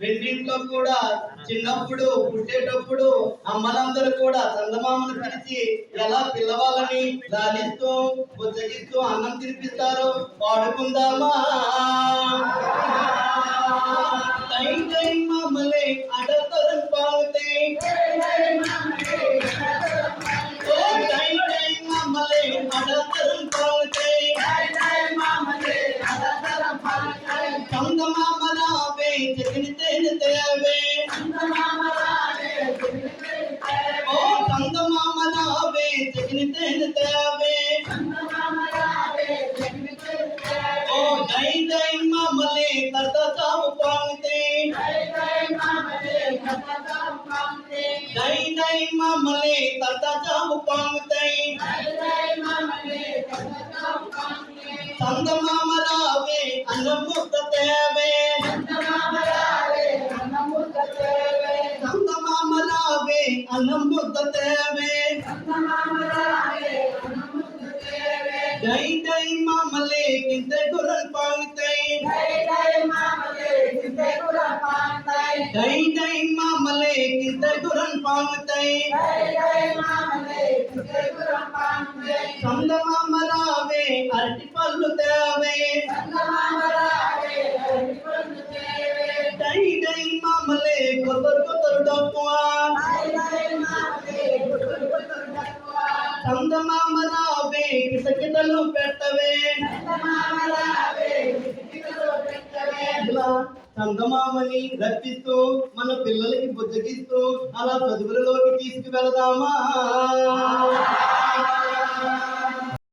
రెండింట్లో కూడా చిన్నప్పుడు పుట్టేటప్పుడు అమ్మలందరూ కూడా చందమామను పిలిచి ఎలా పిల్లవాళ్ళని లాలిస్తూ బుజ్జగిస్తూ అన్నం తినిపిస్తారు వాడుకుందామా టైం టై మామలే అడతరం சுகமாமலாவே ஜெகனிதேனதேவே சுகமாமலாவே ஜெகனிதேனதேவே ஓ சங்கமாமலாவே ஜெகனிதேனதேவே சங்கமாமலாவே ஜெகனிதேனதேவே ஓ ஜெய் ஜெய் மாமலே தத்தா சாவு பாங்கதே ஜெய் ஜெய் மாமலே தத்தா சாவு பாங்கதே ஜெய் ஜெய் மாமலே தத்தா சாவு பாங்கதே ஜெய் ஜெய் மாமலே தத்தா சாவு பாங்கதே சங்கமாமலே చందమామలావే అన్నముద్ద తేవే. దై దై మామలే కింద గుర్రం పాంగితే దై దై మామలే కింద గుర్రం పాంగితే చందమామలావే అరటి పళ్ళు తేవే దై దై మామలే కొత్తరు కొత్తరు సంగమామని చందమామని రప్పిస్తూ మన పిల్లలకి బుద్ధగిస్తూ అలా చదువులలోకి తీసుకువెళదామా?